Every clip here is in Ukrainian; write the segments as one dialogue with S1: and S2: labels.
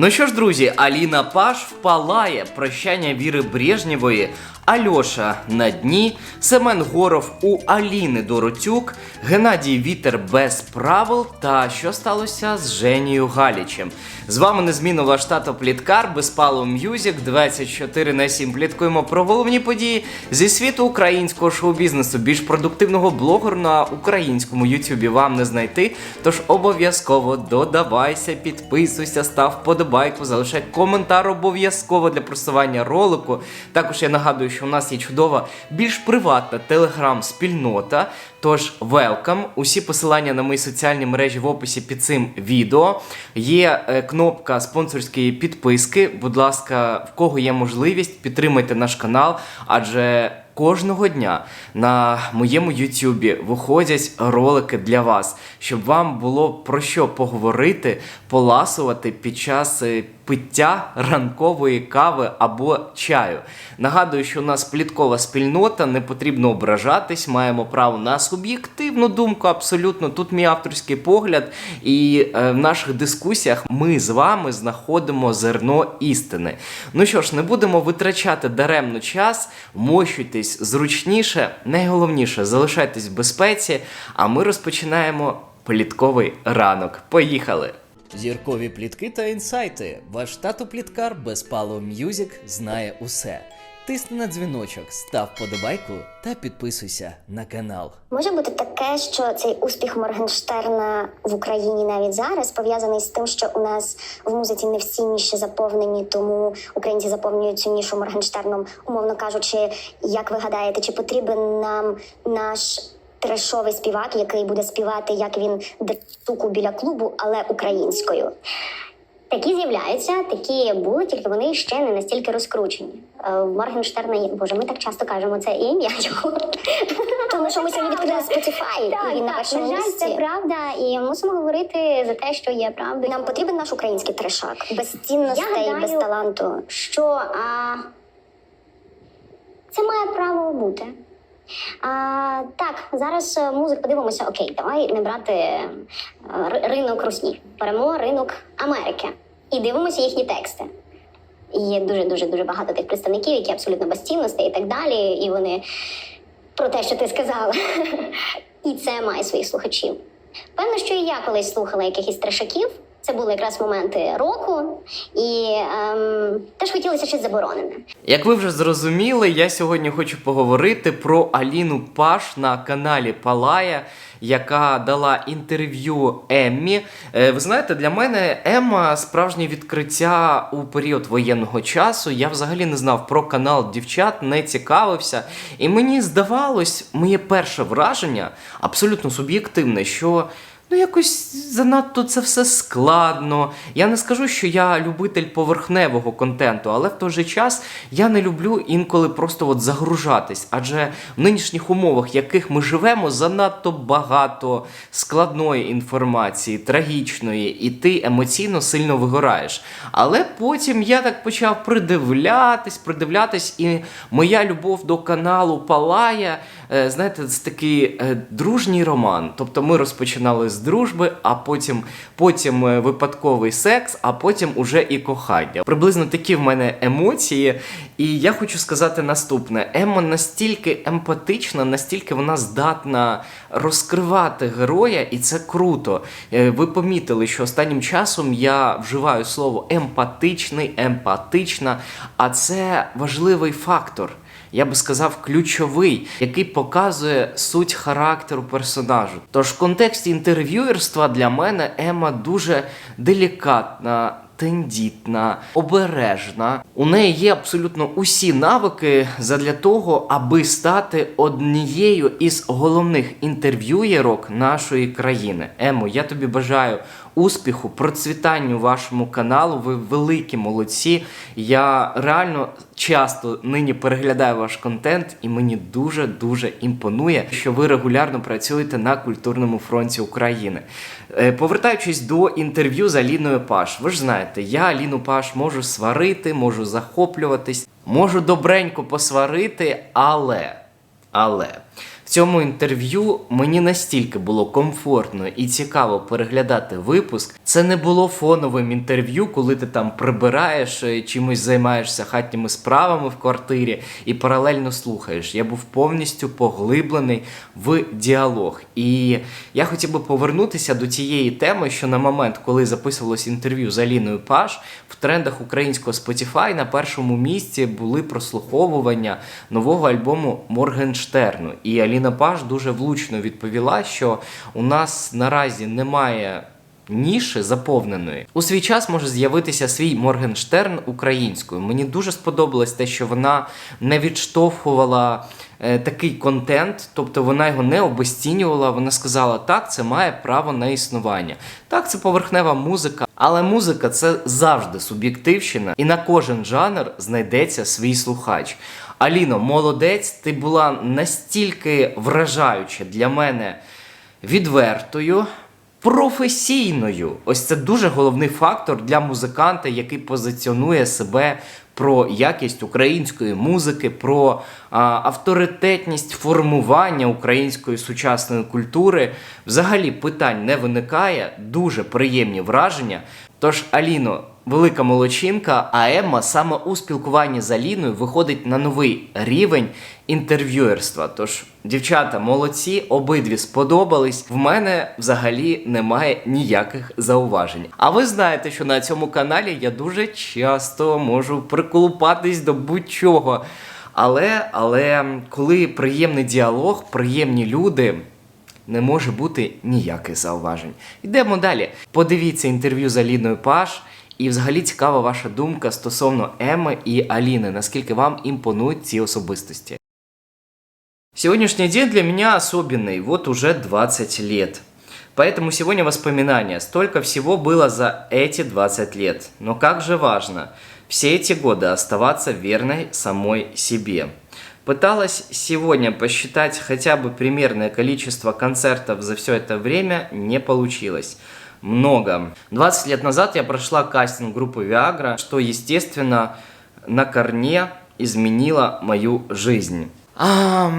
S1: Ну що ж, друзі, Аліна Паш впалає. Прощання Віри Брежнєвої, Альоша на дні, Семен Горов у Аліни Дороцюк, Геннадій Вітер без правил та що сталося з Женією Галічем. З вами незмінно ваш тато Пліткар, Безпало М'юзік, 24 на 7 пліткуємо про головні події зі світу українського шоу-бізнесу. Більш продуктивного блогеру на українському Ютубі вам не знайти. Тож обов'язково додавайся, підписуйся, став вподобайку, залишай коментар обов'язково для просування ролику. Також я нагадую, що у нас є чудова, більш приватна телеграм-спільнота. Тож велкам. Усі посилання на мої соціальні мережі в описі під цим відео. Є е, кнопка спонсорської підписки. Будь ласка, в кого є можливість, підтримайте наш канал, адже. Кожного дня на моєму Ютубі виходять ролики для вас, щоб вам було про що поговорити, поласувати під час е, пиття ранкової кави або чаю. Нагадую, що у нас пліткова спільнота, не потрібно ображатись, маємо право на суб'єктивну думку. Абсолютно тут мій авторський погляд, і е, в наших дискусіях ми з вами знаходимо зерно істини. Ну що ж, не будемо витрачати даремно час, вмощуйтесь зручніше. Найголовніше залишайтесь в безпеці. А ми розпочинаємо плітковий ранок. Поїхали! Зіркові плітки та інсайти. Ваш тато пліткар Безпало М'юзік знає усе. Тисни на дзвіночок, став подобайку та підписуйся на канал.
S2: Може бути таке, що цей успіх Моргенштерна в Україні навіть зараз пов'язаний з тим, що у нас в музиці не всі ніші заповнені, тому українці заповнюють цю нішу Моргенштерном, умовно кажучи, як ви гадаєте, чи потрібен нам наш трешовий співак, який буде співати, як він суку біля клубу, але українською? Такі з'являються, такі були, тільки вони ще не настільки розкручені. Е, В Моргенштерна є. Боже, ми так часто кажемо це ім'я його. Тому що ми сьогодні відкрили Spotify, і він на першому
S3: на жаль,
S2: місці.
S3: це правда, і мусимо говорити за те, що є правдою.
S2: Нам потрібен наш український трешак, без цінностей,
S3: Я гадаю,
S2: без таланту.
S3: що а, це має право бути. А, так, зараз е, музик подивимося. Окей, давай не брати е, ринок Русні. Беремо ринок Америки і дивимося їхні тексти. Є дуже дуже дуже багато тих представників, які абсолютно без цінностей і так далі. І вони про те, що ти сказала. І це має своїх слухачів. Певно, що і я колись слухала якихось трешаків. Це були якраз моменти року, і ем, теж хотілося щось заборонене.
S1: Як ви вже зрозуміли, я сьогодні хочу поговорити про Аліну Паш на каналі Палая, яка дала інтерв'ю Еммі. Е, Ви знаєте, для мене Емма справжнє відкриття у період воєнного часу. Я взагалі не знав про канал дівчат, не цікавився. І мені здавалось, моє перше враження абсолютно суб'єктивне, що. Ну, якось занадто це все складно. Я не скажу, що я любитель поверхневого контенту, але в той же час я не люблю інколи просто от загружатись. Адже в нинішніх умовах, в яких ми живемо, занадто багато складної інформації, трагічної, і ти емоційно сильно вигораєш. Але потім я так почав придивлятись, придивлятись, і моя любов до каналу Палая, е, знаєте, це такий е, дружній роман. Тобто ми розпочинали з дружби, а потім, потім е, випадковий секс, а потім уже і кохання. Приблизно такі в мене емоції. І я хочу сказати наступне: Емма настільки емпатична, настільки вона здатна розкривати героя, і це круто. Е, Ви помітили, що останнім часом я вживаю слово емпатичний, емпатична, а це важливий фактор я би сказав, ключовий, який показує суть характеру персонажу. Тож в контексті інтерв'юерства для мене Ема дуже делікатна. Тендітна, обережна. У неї є абсолютно усі навики задля того, аби стати однією із головних інтерв'юєрок нашої країни. Емо, я тобі бажаю успіху, процвітанню вашому каналу. Ви великі молодці. Я реально часто нині переглядаю ваш контент, і мені дуже дуже імпонує, що ви регулярно працюєте на культурному фронті України. Е, Повертаючись до інтерв'ю з Аліною Паш, ви ж знаєте, я Аліну Паш можу сварити, можу захоплюватись, можу добренько посварити, але. Але В цьому інтерв'ю мені настільки було комфортно і цікаво переглядати випуск. Це не було фоновим інтерв'ю, коли ти там прибираєш, е, чимось займаєшся хатніми справами в квартирі і паралельно слухаєш. Я був повністю поглиблений в діалог. І я хотів би повернутися до цієї теми, що на момент, коли записувалось інтерв'ю з Аліною Паш, в трендах українського Spotify на першому місці були прослуховування нового альбому Моргенштерну. І Аліна Паш дуже влучно відповіла, що у нас наразі немає. Ніші заповненої у свій час може з'явитися свій Моргенштерн українською. Мені дуже сподобалось те, що вона не відштовхувала такий контент, тобто вона його не обесцінювала. Вона сказала, так, це має право на існування. Так, це поверхнева музика, але музика це завжди суб'єктивщина, і на кожен жанр знайдеться свій слухач. Аліно, молодець, ти була настільки вражаюча для мене відвертою. Професійною, ось це дуже головний фактор для музиканта, який позиціонує себе про якість української музики, про авторитетність формування української сучасної культури. Взагалі питань не виникає, дуже приємні враження. Тож, Аліно, велика молодчинка, а Емма саме у спілкуванні з Аліною виходить на новий рівень інтерв'юерства. Тож, дівчата, молодці, обидві сподобались. В мене взагалі немає ніяких зауважень. А ви знаєте, що на цьому каналі я дуже часто можу приколупатись до будь-чого. Але, але коли приємний діалог, приємні люди. Не може бути ніяких зауважень. Йдемо далі. Подивіться інтерв'ю з Аліною Паш. І взагалі цікава ваша думка стосовно Еми і Аліни. Наскільки вам імпонують ці особистості? Сегодняшний день для меня особенный, вот уже 20 лет. Поэтому сегодня воспоминания. Столько всего было за эти 20 лет. Но как же важно все эти годы оставаться верной самой себе. Пыталась сегодня посчитать хотя бы примерное количество концертов за все это время, не получилось. Много. 20 лет назад я прошла кастинг группы Viagra, что, естественно, на корне изменило мою жизнь. А,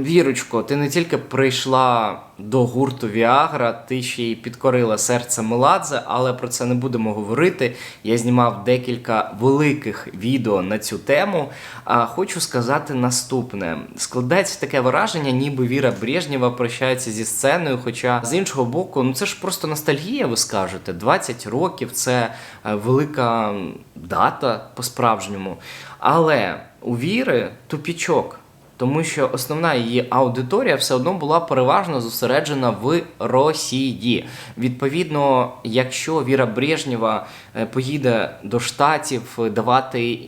S1: Вірочко, ти не тільки прийшла до гурту Віагра, ти ще й підкорила серце Меладзе, але про це не будемо говорити. Я знімав декілька великих відео на цю тему. А хочу сказати наступне: складається таке враження, ніби Віра Брежнєва прощається зі сценою. Хоча з іншого боку, ну це ж просто ностальгія, ви скажете. 20 років це е, велика дата по-справжньому. Але у Віри тупічок. Тому що основна її аудиторія все одно була переважно зосереджена в Росії. Відповідно, якщо Віра Брежнєва е, поїде до Штатів е, давати.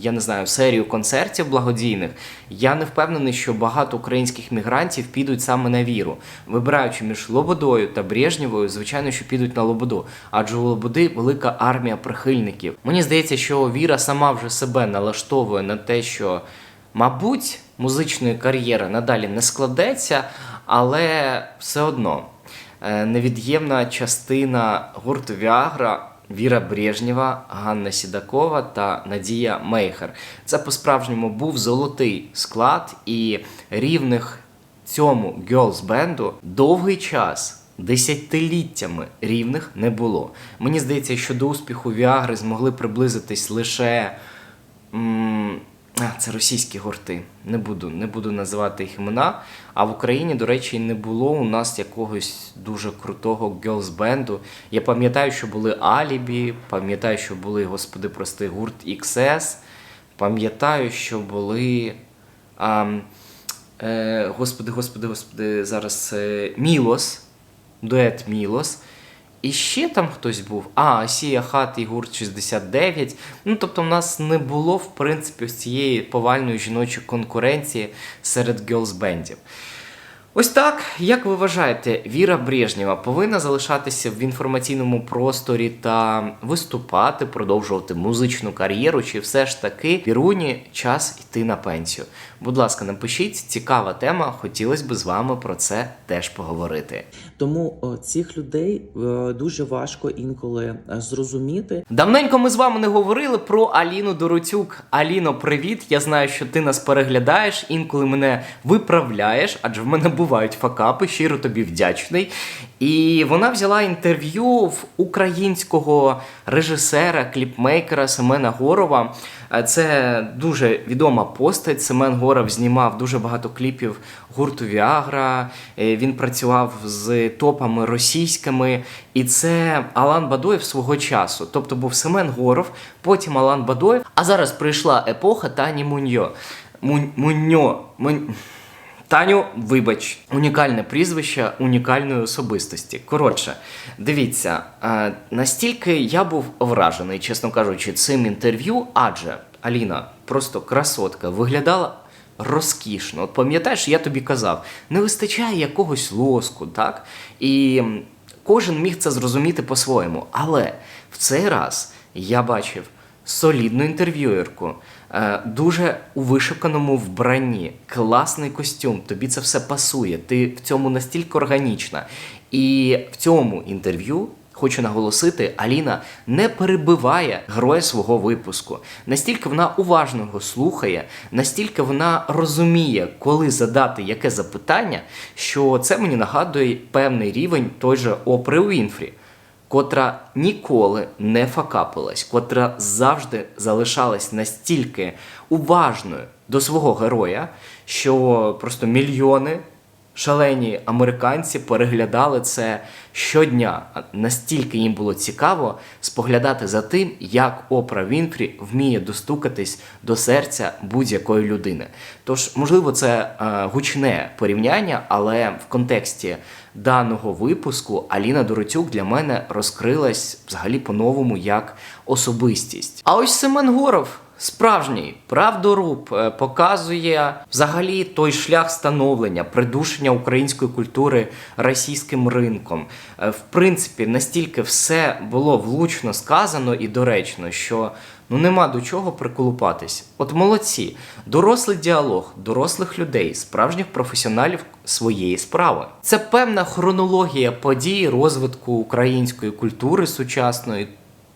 S1: Я не знаю, серію концертів благодійних. Я не впевнений, що багато українських мігрантів підуть саме на віру. Вибираючи між Лободою та Брежнєвою, звичайно, що підуть на Лободу, адже у Лободи велика армія прихильників. Мені здається, що Віра сама вже себе налаштовує на те, що Мабуть, музичної кар'єри надалі не складеться, але все одно е, невід'ємна частина гурту Віагра Віра Брежнєва, Ганна Сідакова та Надія Мейхер. Це по-справжньому був золотий склад і рівних цьому girls бенду довгий час. Десятиліттями рівних не було. Мені здається, що до успіху Віагри змогли приблизитись лише м, а, це російські гурти. Не буду, не буду називати їх імена. А в Україні, до речі, не було у нас якогось дуже крутого герлз-бенду. Я пам'ятаю, що були Алібі, пам'ятаю, що були, господи, прости, гурт XS, пам'ятаю, що були. А, е, господи, господи, господи, зараз е, Мілос, дует Мілос. І ще там хтось був. А, Асія Хат і гурт 69. Ну, тобто, в нас не було, в принципі, ось цієї повальної жіночої конкуренції серед герлз-бендів. Ось так, як ви вважаєте, Віра Брежнєва повинна залишатися в інформаційному просторі та виступати, продовжувати музичну кар'єру, чи все ж таки Віруні час йти на пенсію? Будь ласка, напишіть, цікава тема. Хотілося б з вами про це теж поговорити.
S4: Тому о, цих людей е, дуже важко інколи е, зрозуміти.
S1: Давненько ми з вами не говорили про Аліну Дороцюк. Аліно, привіт! Я знаю, що ти нас переглядаєш, інколи мене виправляєш, адже в мене бувають факапи, щиро тобі вдячний. І вона взяла інтерв'ю в українського режисера, кліпмейкера Семена Горова. Е, Це дуже відома постать. Семен Горов знімав дуже багато кліпів гурту Віагра. Е, Він працював з топами російськими. І це Алан Бадоєв свого часу. Тобто був Семен Горов, потім Алан Бадоєв. А зараз прийшла епоха Тані Муньо. Мунь, Муньо. Мунь... Таню, вибач, унікальне прізвище унікальної особистості. Коротше, дивіться, е, настільки я був вражений, чесно кажучи, цим інтерв'ю, адже Аліна просто красотка виглядала розкішно. От пам'ятаєш, я тобі казав, не вистачає якогось лоску, так? І кожен міг це зрозуміти по-своєму. Але в цей раз я бачив солідну інтерв'юєрку, е, дуже у вишуканому вбранні, класний костюм, тобі це все пасує, ти в цьому настільки органічна. І в цьому інтерв'ю. Хочу наголосити, Аліна не перебиває героя свого випуску. Настільки вона уважно його слухає, настільки вона розуміє, коли задати яке запитання, що це мені нагадує певний рівень той же Опри Уінфрі котра ніколи не факапилась, котра завжди залишалась настільки уважною до свого героя, що просто мільйони шалені американці переглядали це щодня. Настільки їм було цікаво споглядати за тим, як Опра Вінфрі вміє достукатись до серця будь-якої людини. Тож, можливо, це е, гучне порівняння, але в контексті даного випуску Аліна Дороцюк для мене розкрилась взагалі по-новому як особистість. А ось Семен Горов. Справжній правдоруб е, показує взагалі той шлях становлення, придушення української культури російським ринком. Е, В принципі, настільки все було влучно сказано і доречно, що ну нема до чого приколупатись. От молодці, дорослий діалог, дорослих людей, справжніх професіоналів своєї справи. Це певна хронологія подій розвитку української культури сучасної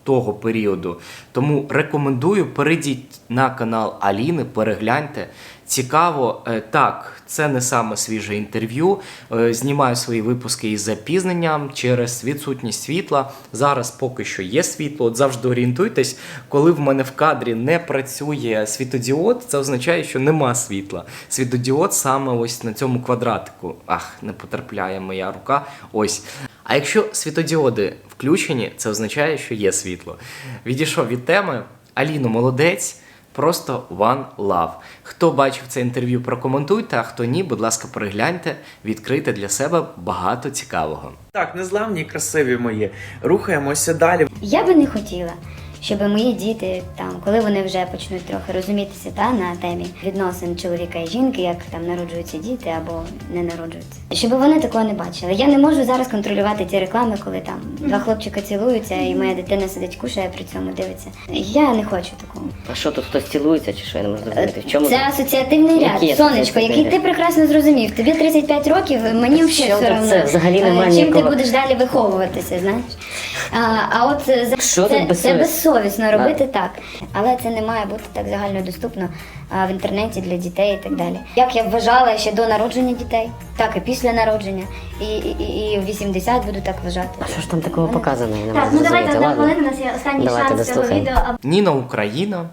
S1: того періоду. Тому рекомендую перейдіть на канал Аліни, перегляньте. Цікаво, Е, так, це не саме свіже інтерв'ю. Е, Знімаю свої випуски із запізненням через відсутність світла. Зараз поки що є світло. От завжди орієнтуйтесь, коли в мене в кадрі не працює світодіод, це означає, що нема світла. Світодіод саме ось на цьому квадратику. Ах, не потрапляє моя рука. Ось. А якщо світодіоди включені, це означає, що є світло. Відійшов від теми. Аліно, молодець. Просто one love. Хто бачив це інтерв'ю, прокоментуйте, а хто ні, будь ласка, перегляньте, відкрийте для себе багато цікавого.
S4: Так, незламні, і красиві мої. Рухаємося далі.
S5: Я би не хотіла, щоб мої діти, там, коли вони вже почнуть трохи розумітися та, на темі відносин чоловіка і жінки, як там народжуються діти або не народжуються, щоб вони такого не бачили. Я не можу зараз контролювати ті реклами, коли там два хлопчика цілуються, і моя дитина сидить, кушає при цьому дивиться. Я не хочу такого.
S6: А що тут хтось цілується чи що? Я не можу зрозуміти. В чому
S5: Це асоціативний ряд,
S6: Який
S5: сонечко,
S6: асоціативний
S5: який ти
S6: ряд?
S5: прекрасно зрозумів. Тобі 35 років, мені взагалі
S6: що
S5: все
S6: тут
S5: одно.
S6: це? Взагалі немає
S5: Чим ти
S6: ніякого-
S5: будеш далі виховуватися, знаєш? А, а от за-
S6: Що
S5: це,
S6: тут
S5: це безсовісно робити так. Але це не має бути так загальнодоступно а, в інтернеті для дітей і так далі. Як я вважала ще до народження дітей, так і після народження. І, і, і, і в 80 буду так вважати.
S6: А що ж там такого показано? Я не
S5: Так, ну давайте одна хвилина, у нас є останній
S6: Давайте
S5: шанс цього відео.
S1: Ніна Україна.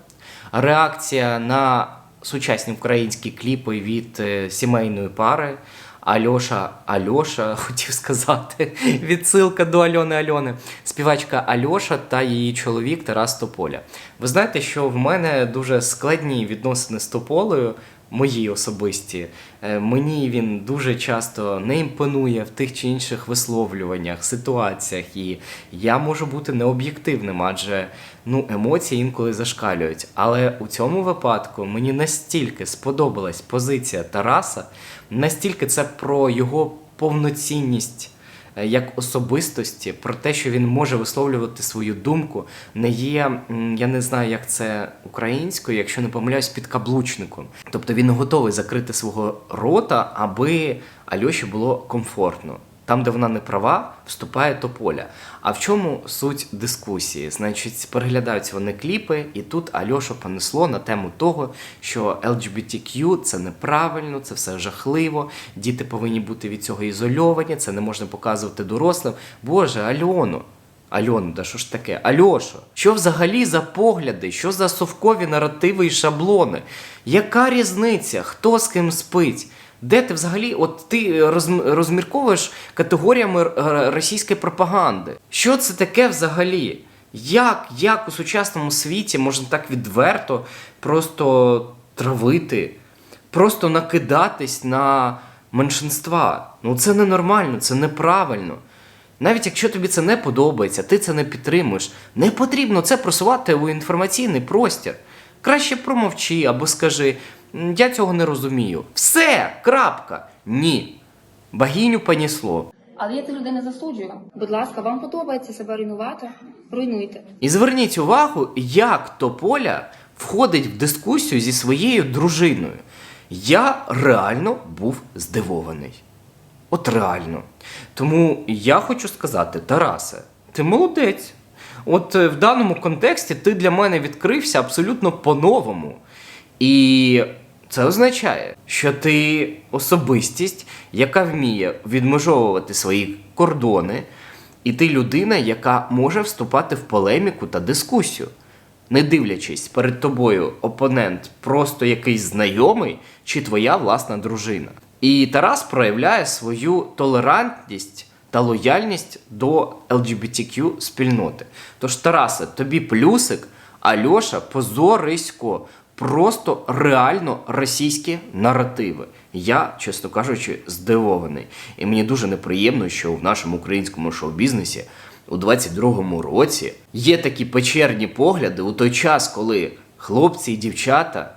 S1: Реакція на сучасні українські кліпи від е, сімейної пари. Альоша Альоша, хотів сказати, відсилка до Альони Альони. Співачка Альоша та її чоловік Тарас Тополя. Ви знаєте, що в мене дуже складні відносини з Тополею. Мої особисті. Е, Мені він дуже часто не імпонує в тих чи інших висловлюваннях, ситуаціях, і я можу бути необ'єктивним, адже ну, емоції інколи зашкалюють. Але у цьому випадку мені настільки сподобалась позиція Тараса, настільки це про його повноцінність як особистості, про те, що він може висловлювати свою думку, не є, я не знаю, як це українською, якщо не помиляюсь, підкаблучником. Тобто він готовий закрити свого рота, аби Альоші було комфортно. Там, де вона не права, вступає тополя. А в чому суть дискусії? Значить, переглядаються вони кліпи, і тут Альошу понесло на тему того, що LGBTQ це неправильно, це все жахливо, діти повинні бути від цього ізольовані, це не можна показувати дорослим. Боже, Альону. Альону, да що ж таке? Альошо, що взагалі за погляди, що за совкові наративи і шаблони? Яка різниця? Хто з ким спить? Де ти взагалі, от ти розмірковуєш категоріями р- російської пропаганди? Що це таке взагалі? Як, як у сучасному світі можна так відверто просто травити, просто накидатись на меншинства? Ну це ненормально, це неправильно. Навіть якщо тобі це не подобається, ти це не підтримуєш, не потрібно це просувати у інформаційний простір. Краще промовчи або скажи, «М, я цього не розумію. Все, крапка. Ні. Богиню понісло.
S7: Але я цих людей не засуджую. Будь ласка, вам подобається себе руйнувати? Руйнуйте.
S1: І зверніть увагу, як Тополя входить в дискусію зі своєю дружиною. Я реально був здивований. От реально. Тому я хочу сказати, Тарасе, ти молодець. От е, в даному контексті ти для мене відкрився абсолютно по-новому. І це означає, що ти особистість, яка вміє відмежовувати свої кордони, і ти людина, яка може вступати в полеміку та дискусію. Не дивлячись, перед тобою опонент просто якийсь знайомий чи твоя власна дружина. І Тарас проявляє свою толерантність та лояльність до LGBTQ спільноти. Тож, Тарасе, тобі плюсик, а Льоша позорисько. Просто реально російські наративи. Я, чесно кажучи, здивований. І мені дуже неприємно, що в нашому українському шоу-бізнесі у 22-му році є такі печерні погляди у той час, коли хлопці і дівчата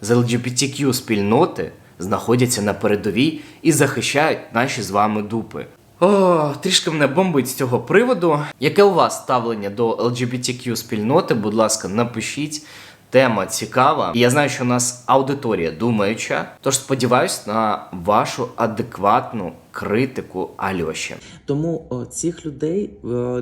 S1: з LGBTQ спільноти знаходяться на передовій і захищають наші з вами дупи. О, трішки мене бомбить з цього приводу. Яке у вас ставлення до LGBTQ спільноти? Будь ласка, напишіть. Тема цікава. І я знаю, що у нас аудиторія думаюча. Тож сподіваюсь на вашу адекватну критику Альоші.
S4: Тому о, цих людей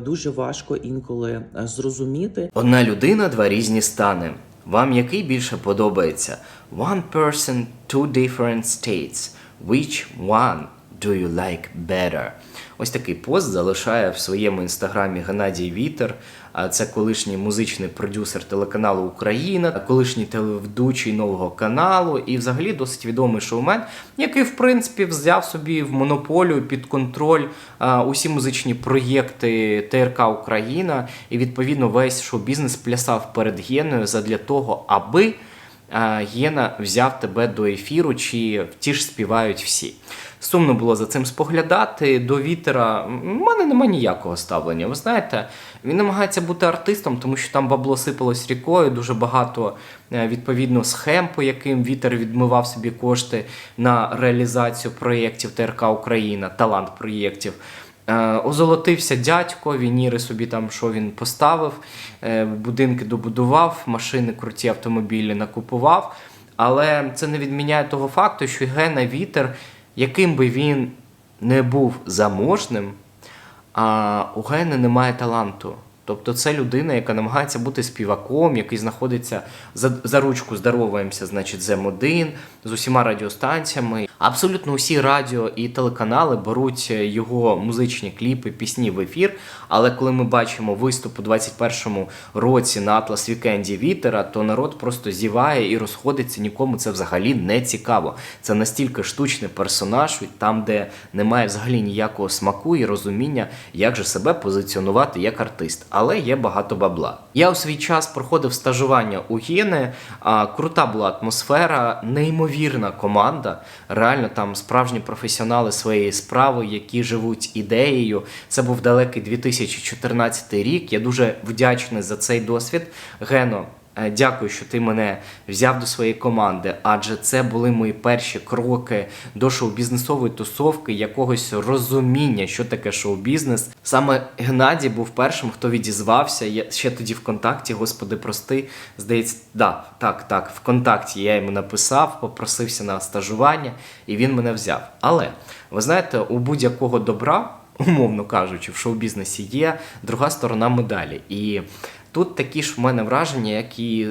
S4: дуже важко інколи е, зрозуміти.
S1: Одна людина, два різні стани. Вам який більше подобається? One person, two different states. Which one do you like better? Ось такий пост залишає в своєму інстаграмі Геннадій Вітер. Це колишній музичний продюсер телеканалу Україна, колишній телеведучий нового каналу і взагалі досить відомий шоумен, який, в принципі, взяв собі в монополію під контроль усі музичні проєкти ТРК Україна, і відповідно весь шоу-бізнес плясав перед Геною задля того, аби а, Гена взяв тебе до ефіру, чи ті ж співають всі. Сумно було за цим споглядати. До вітера в мене немає ніякого ставлення. Ви знаєте, він намагається бути артистом, тому що там бабло сипалось рікою, дуже багато е, відповідно схем, по яким вітер відмивав собі кошти на реалізацію проєктів ТРК Україна, талант проєктів. Е, Озолотився дядько, вініри собі там, що він поставив, е, будинки добудував, машини, круті автомобілі накупував. Але це не відміняє того факту, що Гена Вітер, яким би він не був заможним, а у Гени немає таланту. Тобто це людина, яка намагається бути співаком, який знаходиться за, за ручку, здороваємося, значить, з М1, з усіма радіостанціями. Абсолютно усі радіо і телеканали беруть його музичні кліпи, пісні в ефір. Але коли ми бачимо виступ у 21-му році на Атлас Вікенді Вітера, то народ просто зіває і розходиться. Нікому це взагалі не цікаво. Це настільки штучний персонаж, там, де немає взагалі ніякого смаку і розуміння, як же себе позиціонувати як артист. Але є багато бабла. Я у свій час проходив стажування у Гіни, А, крута була атмосфера, неймовірна команда. Реально там справжні професіонали своєї справи, які живуть ідеєю. Це був далекий 2014 рік. Я дуже вдячний за цей досвід. Гено, Дякую, що ти мене взяв до своєї команди, адже це були мої перші кроки до шоу-бізнесової тусовки, якогось розуміння, що таке шоу-бізнес. Саме Геннадій був першим, хто відізвався. Я ще тоді ВКонтакті, господи, прости. Здається, да, так, так, ВКонтакті я йому написав, попросився на стажування, і він мене взяв. Але ви знаєте, у будь-якого добра, умовно кажучи, в шоу-бізнесі є друга сторона медалі. І Тут такі ж в мене враження, як і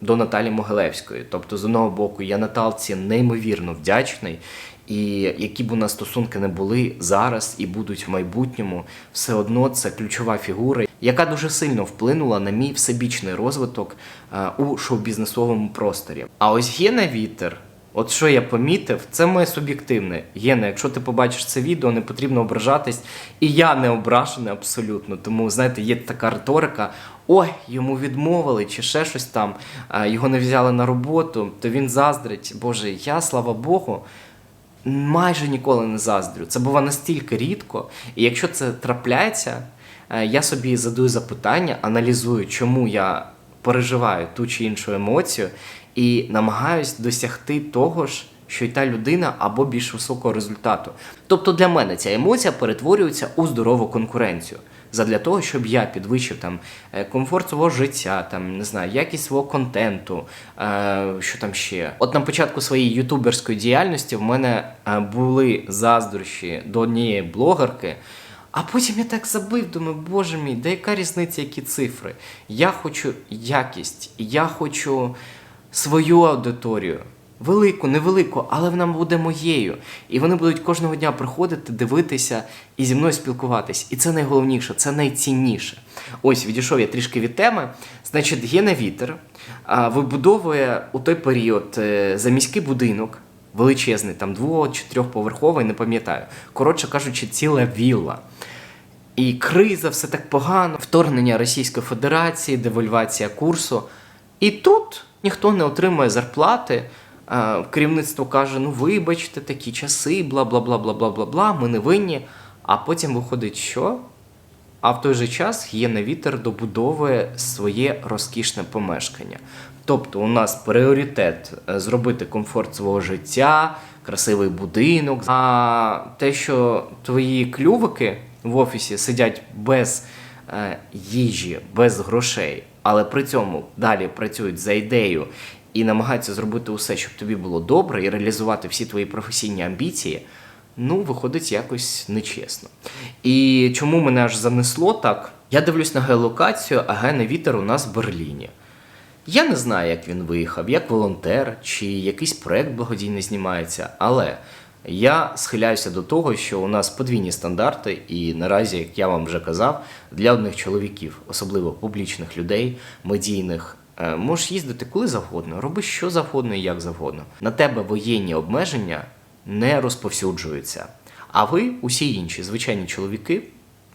S1: до Наталі Могилевської. Тобто, з одного боку, я Наталці неймовірно вдячний, і які б у нас стосунки не були зараз і будуть в майбутньому, все одно це ключова фігура, яка дуже сильно вплинула на мій всебічний розвиток е, у шоу-бізнесовому просторі. А ось Гена Вітер. От що я помітив, це моє суб'єктивне. Єна, якщо ти побачиш це відео, не потрібно ображатись. І я не ображений абсолютно. Тому, знаєте, є така риторика: ой, йому відмовили, чи ще щось там, його не взяли на роботу, то він заздрить. Боже, я, слава Богу, майже ніколи не заздрю. Це бува настільки рідко. І якщо це трапляється, е, я собі задаю запитання, аналізую, чому я переживаю ту чи іншу емоцію, і намагаюсь досягти того ж, що й та людина або більш високого результату. Тобто для мене ця емоція перетворюється у здорову конкуренцію. Задля того, щоб я підвищив там е, комфорт свого життя, там не знаю, якість свого контенту, е, що там ще. От на початку своєї ютуберської діяльності в мене е, були заздрощі до однієї блогерки. А потім я так забив, думаю, боже мій, да яка різниця, які цифри? Я хочу якість, я хочу свою аудиторію. Велику, невелику, але вона буде моєю. І вони будуть кожного дня приходити, дивитися і зі мною спілкуватись. І це найголовніше, це найцінніше. Ось відійшов я трішки від теми. Значить, Гена Вітер а, вибудовує у той період е, заміський будинок, величезний, там дво- чи трьохповерховий, не пам'ятаю. Коротше кажучи, ціла вілла. І криза, все так погано, вторгнення Російської Федерації, девальвація курсу. І тут ніхто не отримує зарплати. Е, Керівництво каже: ну вибачте, такі часи, бла бла бла бла бла бла бла, ми не винні. А потім виходить, що? А в той же час Гєна Вітер добудовує своє розкішне помешкання. Тобто у нас пріоритет е, зробити комфорт свого життя, красивий будинок. А те, що твої клювики в офісі сидять без е, їжі, без грошей, але при цьому далі працюють за ідею і намагаються зробити усе, щоб тобі було добре, і реалізувати всі твої професійні амбіції, ну, виходить якось нечесно. І чому мене аж занесло так? Я дивлюсь на геолокацію, а гене вітер у нас в Берліні. Я не знаю, як він виїхав, як волонтер чи якийсь проект благодійний знімається, але я схиляюся до того, що у нас подвійні стандарти, і наразі, як я вам вже казав, для одних чоловіків, особливо публічних людей, медійних, е, можеш їздити коли завгодно, роби що завгодно і як завгодно. На тебе воєнні обмеження не розповсюджуються. А ви, усі інші звичайні чоловіки,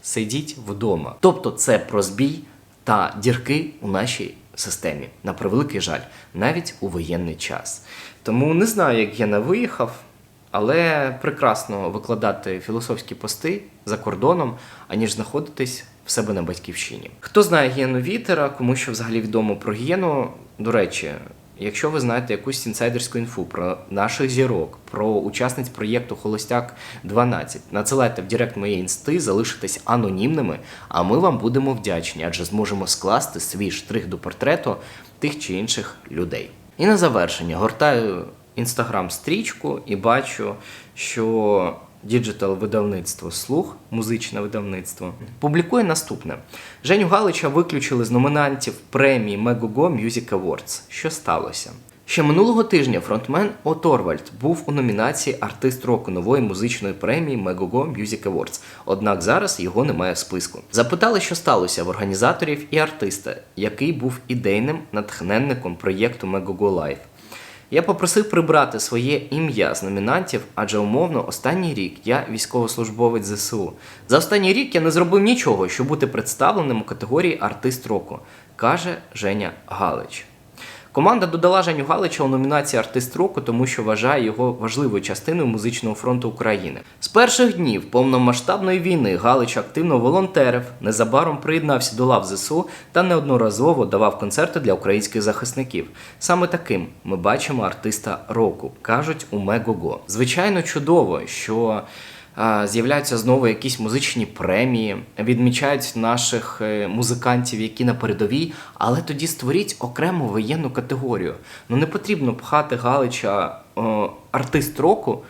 S1: сидіть вдома. Тобто це про збій та дірки у нашій системі, на превеликий жаль, навіть у воєнний час. Тому не знаю, як Гена виїхав, але прекрасно викладати філософські пости за кордоном, аніж знаходитись в себе на батьківщині. Хто знає гієну Вітера, кому що взагалі відомо про гієну, до речі. Якщо ви знаєте якусь інсайдерську інфу про наших зірок, про учасниць проєкту Холостяк 12, надсилайте в Директ моєї інсти, залишитесь анонімними, а ми вам будемо вдячні, адже зможемо скласти свій штрих до портрету тих чи інших людей. І на завершення гортаю інстаграм-стрічку і бачу, що діджитал видавництво Слух, музичне видавництво, публікує наступне: Женю Галича виключили з номінантів премії Megogo Music Awards. Що сталося? Ще минулого тижня фронтмен О Торвальд був у номінації Артист року нової музичної премії Megogo Music Awards, однак зараз його немає в списку. Запитали, що сталося в організаторів і артиста, який був ідейним натхненником проєкту Megogo Live. Я попросив прибрати своє ім'я з номінантів, адже умовно останній рік я військовослужбовець ЗСУ. За останній рік я не зробив нічого, щоб бути представленим у категорії артист року, каже Женя Галич. Команда додала Женю Галича у номінації Артист року, тому що вважає його важливою частиною музичного фронту України. З перших днів повномасштабної війни Галич активно волонтерив, незабаром приєднався до лав ЗСУ та неодноразово давав концерти для українських захисників. Саме таким ми бачимо артиста року, кажуть у Мегого. Звичайно, чудово, що з'являються знову якісь музичні премії, відмічають наших е, музикантів, які на передовій, але тоді створіть окрему воєнну категорію. Ну не потрібно пхати Галича о, артист року,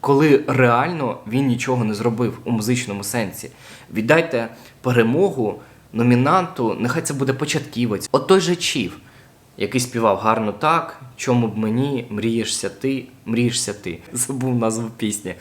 S1: коли реально він нічого не зробив у музичному сенсі. Віддайте перемогу номінанту, нехай це буде початківець. От той же Чів, який співав гарно так, чому б мені мрієшся ти, мрієшся ти. Забув назву пісні.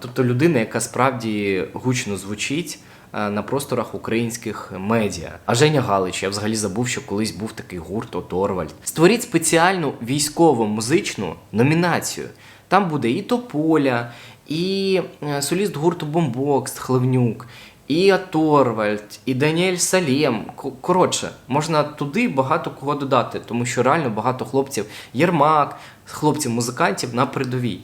S1: Тобто людина, яка справді гучно звучить на просторах українських медіа. А Женя Галич, я взагалі забув, що колись був такий гурт Оторвальд. Створіть спеціальну військову музичну номінацію. Там буде і Тополя, і е, соліст гурту Бомбокс Хлевнюк, і Аторвальд, і Даніель Салєм. Коротше, можна туди багато кого додати, тому що реально багато хлопців Єрмак, хлопців-музикантів на передовій.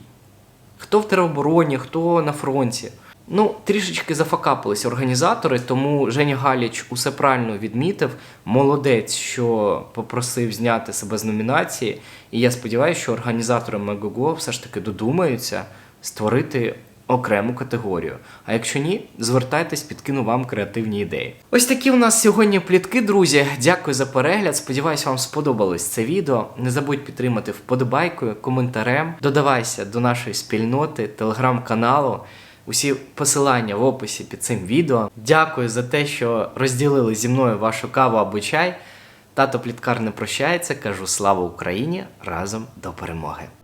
S1: Хто в теробороні, хто на фронті. Ну, трішечки зафакапились організатори, тому Женя Галіч усе правильно відмітив. Молодець, що попросив зняти себе з номінації. І я сподіваюся, що організатори Мегого все ж таки додумаються створити окрему категорію. А якщо ні, звертайтесь, підкину вам креативні ідеї. Ось такі у нас сьогодні плітки, друзі. Дякую за перегляд. Сподіваюсь, вам сподобалось це відео. Не забудь підтримати вподобайкою, коментарем. Додавайся до нашої спільноти, телеграм-каналу. Усі посилання в описі під цим відео. Дякую за те, що розділили зі мною вашу каву або чай. Тато Пліткар не прощається. Кажу слава Україні! Разом до перемоги!